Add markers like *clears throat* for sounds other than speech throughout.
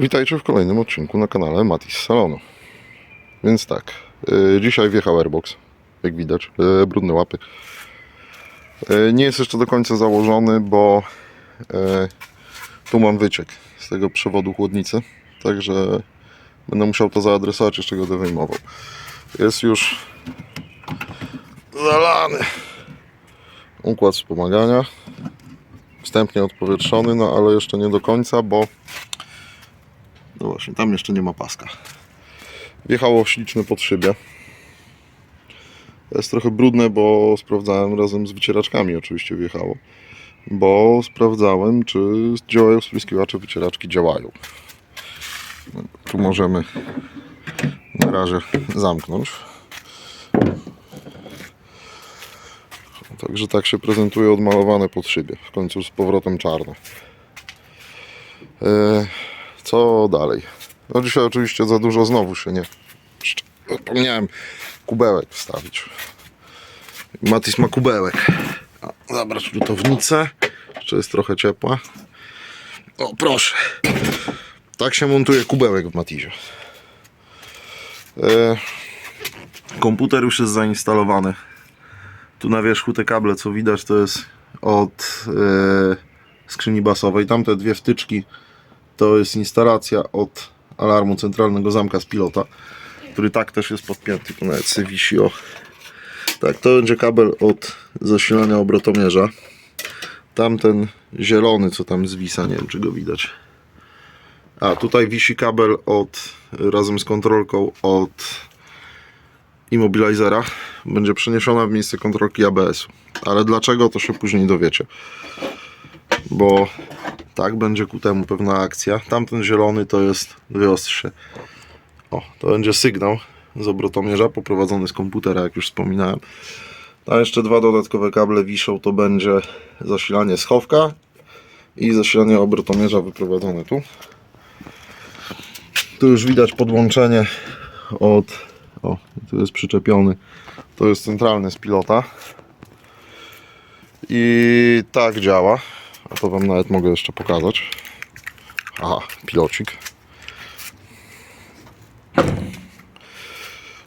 Witajcie w kolejnym odcinku na kanale Matis Salonu. Więc tak, y, dzisiaj wjechał Airbox, jak widać, y, brudne łapy. Y, nie jest jeszcze do końca założony, bo y, tu mam wyciek z tego przewodu chłodnicy, także będę musiał to zaadresować, jeszcze go wyjmował. Jest już zalany układ wspomagania, wstępnie odpowietrzony, no ale jeszcze nie do końca, bo no właśnie, tam jeszcze nie ma paska. Wjechało śliczne pod szybie. To jest trochę brudne, bo sprawdzałem razem z wycieraczkami oczywiście wjechało. Bo sprawdzałem, czy działają spryskiwacze wycieraczki działają. Tu możemy na razie zamknąć. Także tak się prezentuje odmalowane pod szybie. W końcu z powrotem czarne. Eee, co dalej? No dzisiaj oczywiście za dużo znowu się nie... Zapomniałem kubełek wstawić. Matis ma kubełek. Zabrać lutownicę. Jeszcze jest trochę ciepła. O proszę. Tak się montuje kubełek w Matizie. E, komputer już jest zainstalowany. Tu na wierzchu te kable co widać to jest od e, skrzyni basowej. Tamte dwie wtyczki to jest instalacja od alarmu centralnego zamka z pilota, który tak też jest podpięty, tu nawet sobie wisi, o. Tak, to będzie kabel od zasilania obrotomierza. Tamten zielony, co tam zwisa, nie wiem czy go widać. A, tutaj wisi kabel od, razem z kontrolką od immobilizera. Będzie przeniesiona w miejsce kontrolki ABS-u. Ale dlaczego, to się później dowiecie. Bo tak, będzie ku temu pewna akcja. Tamten zielony to jest dwie ostrze. O, to będzie sygnał z obrotomierza poprowadzony z komputera, jak już wspominałem. A jeszcze dwa dodatkowe kable wiszą, to będzie zasilanie schowka i zasilanie obrotomierza wyprowadzone tu. Tu już widać podłączenie od... O, tu jest przyczepiony. To jest centralny z pilota. I tak działa. A to Wam nawet mogę jeszcze pokazać. Aha, pilocik.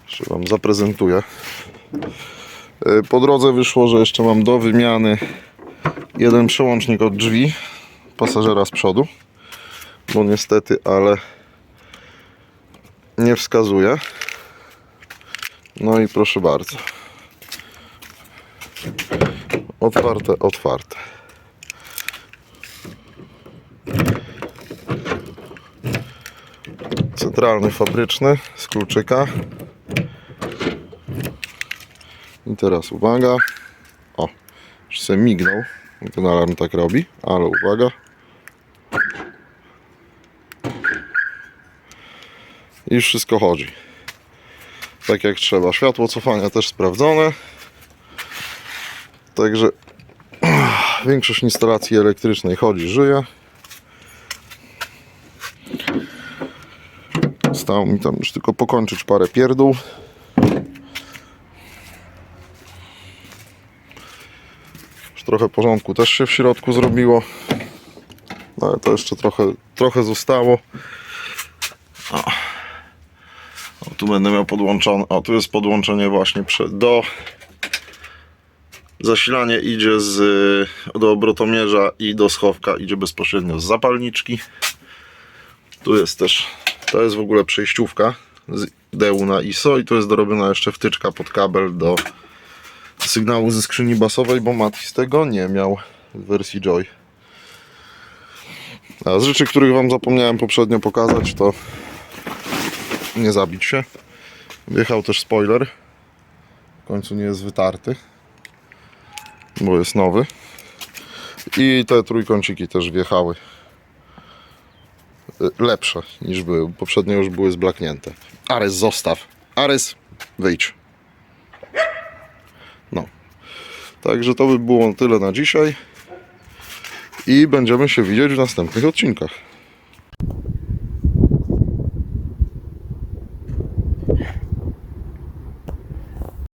Jeszcze Wam zaprezentuję. Y, Po drodze wyszło, że jeszcze mam do wymiany jeden przełącznik od drzwi pasażera z przodu. Bo niestety, ale nie wskazuje. No i proszę bardzo. Otwarte, otwarte. Centralny fabryczny z kluczyka. I teraz uwaga. O, już sobie mignął. Ten alarm tak robi, ale uwaga. I wszystko chodzi. Tak jak trzeba. Światło cofania też sprawdzone. Także *clears throat* większość instalacji elektrycznej chodzi, żyje. Stało mi tam już tylko pokończyć parę pierdół. Już trochę porządku też się w środku zrobiło. No ale to jeszcze trochę, trochę zostało. O. o, tu będę miał podłączone. O, tu jest podłączenie właśnie do. Zasilanie idzie z, do obrotomierza i do schowka idzie bezpośrednio z zapalniczki. Tu jest też to jest w ogóle przejściówka z DU na ISO i to jest dorobiona jeszcze wtyczka pod kabel do sygnału ze skrzyni basowej, bo Matis tego nie miał w wersji Joy. A z rzeczy, których Wam zapomniałem poprzednio pokazać, to nie zabić się. Wjechał też spoiler. W końcu nie jest wytarty, bo jest nowy. I te trójkąciki też wjechały lepsze niż były. Poprzednio już były zblaknięte. Ares zostaw. Ares wyjdź. No. Także to by było tyle na dzisiaj. I będziemy się widzieć w następnych odcinkach.